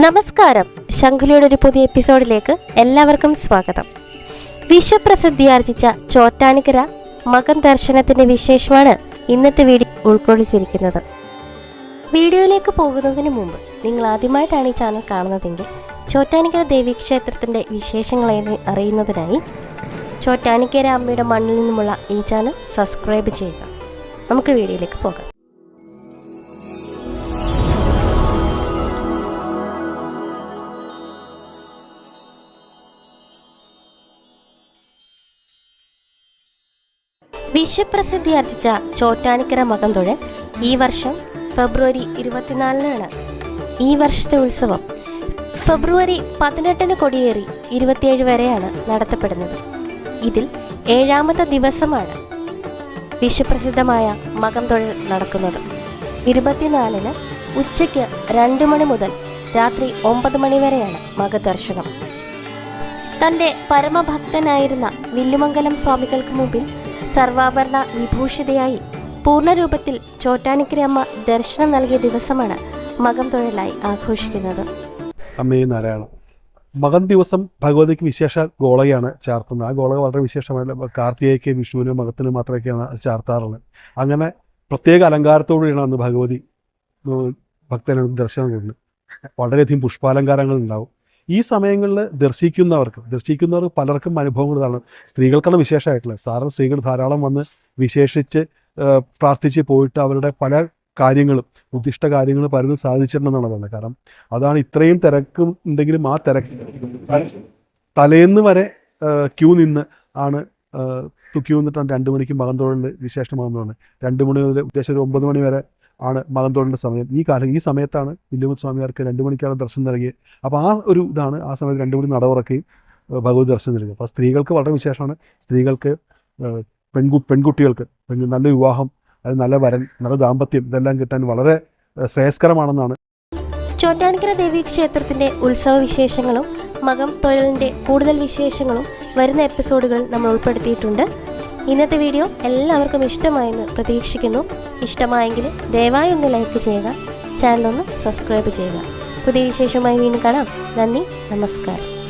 നമസ്കാരം. ശംഖുലിയുടെ ഒരു പുതിയ എപ്പിസോഡിലേക്ക് എല്ലാവർക്കും സ്വാഗതം. വിശ്വപ്രസിദ്ധിയാർജിച്ച ചോറ്റാനിക്കര മകൻ ദർശനത്തിന്റെ വിശേഷമാണ് ഇന്നത്തെ വീഡിയോ ഉൾക്കൊള്ളിച്ചിരിക്കുന്നത്. വീഡിയോയിലേക്ക് പോകുന്നതിന് മുമ്പ് നിങ്ങൾ ആദ്യമായിട്ടാണ് ഈ ചാനൽ കാണുന്നതെങ്കിൽ ചോറ്റാനിക്കര ദേവീക്ഷേത്രത്തിന്റെ വിശേഷങ്ങൾ അറിയുന്നതിനായി ചോറ്റാനിക്കര അമ്മയുടെ മണ്ണിൽ നിന്നുമുള്ള ഈ ചാനൽ സബ്സ്ക്രൈബ് ചെയ്യുക. നമുക്ക് വീഡിയോയിലേക്ക് പോകാം. വിശ്വപ്രസിദ്ധി ആർജിച്ച ചോറ്റാനിക്കര മകം തൊഴൽ ഈ വർഷം ഫെബ്രുവരി ഇരുപത്തിനാലിനാണ്. ഈ വർഷത്തെ ഉത്സവം ഫെബ്രുവരി പതിനെട്ടിന് കൊടിയേറി ഇരുപത്തിയേഴ് വരെയാണ് നടത്തപ്പെടുന്നത്. ഇതിൽ ഏഴാമത്തെ ദിവസമാണ് വിശ്വപ്രസിദ്ധമായ മകം തൊഴിൽ നടക്കുന്നത്. ഇരുപത്തിനാലിന് ഉച്ചയ്ക്ക് രണ്ട് മണി മുതൽ രാത്രി ഒമ്പത് മണി വരെയാണ് മകദർശനം. തന്റെ പരമഭക്തനായിരുന്ന വില്ലുമംഗലം സ്വാമികൾക്ക് മുമ്പിൽ സർവാഭരണ വിഭൂഷിതയായി പൂർണരൂപത്തിൽ ചോറ്റാനിക്കരയമ്മ ദർശനം നൽകിയ ദിവസമാണ് മകം തൊഴിലായി ആഘോഷിക്കുന്നത്. അമ്മേ നാരായണ മകൻ ദിവസം ഭഗവതിക്ക് വിശേഷ ഗോളകയാണ് ചാർത്തുന്നത്. ആ ഗോളക വളരെ വിശേഷമായിട്ട് കാർത്തികയ്ക്ക് വിഷുവിനും മകത്തിന് മാത്രമൊക്കെയാണ് ചാർത്താറുള്ളത്. അങ്ങനെ പ്രത്യേക അലങ്കാരത്തോടുകൂടിയാണ് അന്ന് ഭഗവതി ഭക്തന ദർശനം കൊടുക്കുന്നത് വളരെയധികം പുഷ്പാലങ്കാരങ്ങൾ ഉണ്ടാവും. ഈ സമയങ്ങളിൽ ദർശിക്കുന്നവർക്ക് ദർശിക്കുന്നവർ പലർക്കും അനുഭവങ്ങൾ ഇതാണ് സ്ത്രീകൾക്കാണ് വിശേഷമായിട്ടുള്ളത്. സാധാരണ സ്ത്രീകൾ ധാരാളം വന്ന് വിശേഷിച്ച് പ്രാർത്ഥിച്ച് പോയിട്ട് അവരുടെ പല കാര്യങ്ങളും ഉദ്ദിഷ്ട കാര്യങ്ങൾ പലതും സാധിച്ചിട്ടുണ്ടെന്നുള്ളതാണ്. കാരണം അതാണ് ഇത്രയും തിരക്കും ഉണ്ടെങ്കിലും ആ തിരക്ക് തലേന്ന് വരെ ക്യൂ നിന്ന് ആണ് ക്യൂ നിന്നിട്ടാണ് രണ്ട് മണിക്ക് മകന്തോടുണ്ട് വിശേഷമാകുന്നതാണ്. രണ്ട് മണി മുതൽ ഉദ്ദേശം ഒരു ഒമ്പത് മണി വരെ ആണ് മകന്തോടിന്റെ സമയം. ഈ കാലം ഈ സമയത്താണ് വില്ലുമുത്ത് സ്വാമിയാർക്ക് രണ്ട് മണിക്കാണ് ദർശനം നൽകിയത് അപ്പോൾ ആ ഒരു ഇതാണ് ആ സമയത്ത് രണ്ട് മണി നട ഉറക്കുകയും ഭഗവത് ദർശനം നൽകുക അപ്പോൾ സ്ത്രീകൾക്ക് വളരെ വിശേഷമാണ്. സ്ത്രീകൾക്ക് പെൺകു പെൺകുട്ടികൾക്ക് നല്ല വിവാഹം അത് നല്ല വരൻ നല്ല ദാമ്പത്യം ഇതെല്ലാം കിട്ടാൻ വളരെ ശ്രേയസ്കരമാണെന്നാണ്. ചോറ്റാനിക്കര ദേവി ക്ഷേത്രത്തിന്റെ ഉത്സവ വിശേഷങ്ങളും മകം തൊഴിലിന്റെ കൂടുതൽ വിശേഷങ്ങളും വരുന്ന എപ്പിസോഡുകളിൽ നമ്മൾ ഉൾപ്പെടുത്തിയിട്ടുണ്ട്. ഇന്നത്തെ വീഡിയോ എല്ലാവർക്കും ഇഷ്ടമായെന്ന് പ്രതീക്ഷിക്കുന്നു. ഇഷ്ടമായെങ്കിൽ ദയവായി ഒന്ന് ലൈക്ക് ചെയ്യുക ചാനൽ ഒന്ന് സബ്സ്ക്രൈബ് ചെയ്യുക. പുതിയ വിശേഷമായി വീണ്ടും കാണാം. നന്ദി നമസ്കാരം.